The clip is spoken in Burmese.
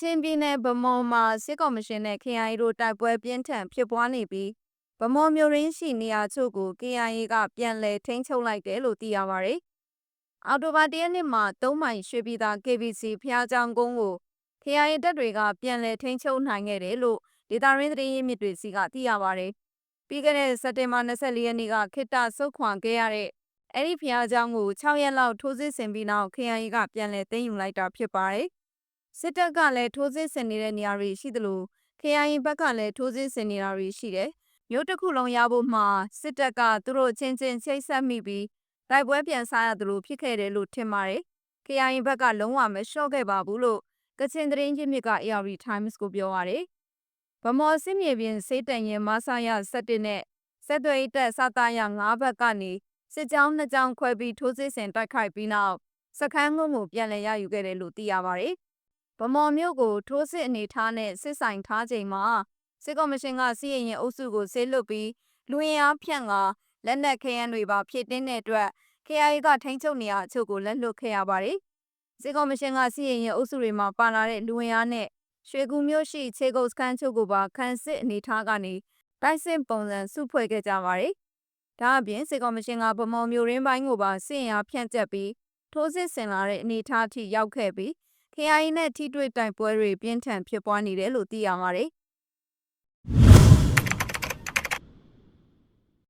ချင်ပြည်နယ်ဗမွန်မှာစစ်ကော်မရှင်နဲ့ KIA တို့တိုက်ပွဲပြင်းထန်ဖြစ်ပွားနေပြီးဗမွန်မြို့ရင်းရှိနေရာချို့ကို KIA ကပြန်လည်ထိန်းချုပ်လိုက်တယ်လို့သိရပါဗျ။အော်တိုဘာ၁ရက်နေ့မှာ၃မိုင်ရွှေပြည်သာ KBC ဖျားချောင်းကုန်းကို KIA တပ်တွေကပြန်လည်ထိန်းချုပ်နိုင်ခဲ့တယ်လို့ဒေတာရင်းသတင်းရင်းမြစ်တွေစီကသိရပါဗျ။ပြီးခဲ့တဲ့စက်တင်ဘာ၂၄ရက်နေ့ကခိတ္တဆုတ်ခွာခဲ့ရတဲ့အဲ့ဒီဖျားချောင်းကို6ရက်လောက်ထိုးစစ်ဆင်ပြီးနောက် KIA ကပြန်လည်သိမ်းယူလိုက်တာဖြစ်ပါတယ်။ စစ်တပ်ကလည်းထိုးစစ်ဆင်နေတဲ့နေရာတွေရှိသလို KIA ဘက်ကလည်းထိုးစစ်ဆင်နေတာတွေရှိတယ်။မြို့တစ်ခုလုံးရဖို့မှာစစ်တပ်ကသူတို့ချင်းချင်းချိတ်ဆက်မိပြီးတိုက်ပွဲပြန်စားရသလိုဖြစ်ခဲ့တယ်လို့ထင်ပါတယ်။ KIA ဘက်ကလုံးဝမလျှော့ခဲ့ပါဘူးလို့ကချင်သတင်းရင်းမြစ်က AR Times ကိုပြောပါတယ်။ဗမော်စစ်မြေပြင်စေးတန်ရင်မဆရ17နဲ့ဆက်သွယ်ရေးတပ်စတာရ9ဘက်ကနေစစ်ကြောင်းနှစ်ကြောင်းခွဲပြီးထိုးစစ်ဆင်တိုက်ခိုက်ပြီးနောက်စခန်းကုန်းကိုပြန်လည်ရယူခဲ့တယ်လို့သိရပါတယ်။ ဗမော်မြို့ကိုထိုးစစ်အနေထားနဲ့စစ်ဆိုင်ထားချိန်မှာစစ်ကော်မရှင်ကစီးရင်အုပ်စုကိုဆေးလွတ်ပြီးလူရင်အားဖြန့်ကလက်နက်ခဲယမ်းတွေပါဖြည့်တင်းတဲ့အတွက် KIA ကထိန်းချုပ်နေရအချို့ကိုလက်လွတ်ခဲ့ရပါတယ်။စစ်ကော်မရှင်ကစီးရင်အုပ်စုတွေမှာပါလာတဲ့လူဝင်အားနဲ့ရွှေကူမြို့ရှိခြေကုပ်စခန်းချို့ကိုပါခန်းစစ်အနေထားကနေတိုက်စစ်ပုံစံစုဖွဲ့ခဲ့ကြပါတယ်။ဒါအပြင်စစ်ကော်မရှင်ကဗမော်မျိုးရင်းပိုင်းကိုပါစစ်ရင်အားဖြန့်ကျက်ပြီးထိုးစစ်ဆင်လာတဲ့အနေထားထိရောက်ခဲ့ပြီး KIA နဲ့ထိတွေ့တိုက်ပွဲတွေပြင်းထန်ဖြစ်ပွားနေတယ်လို့သိရပါတယ်။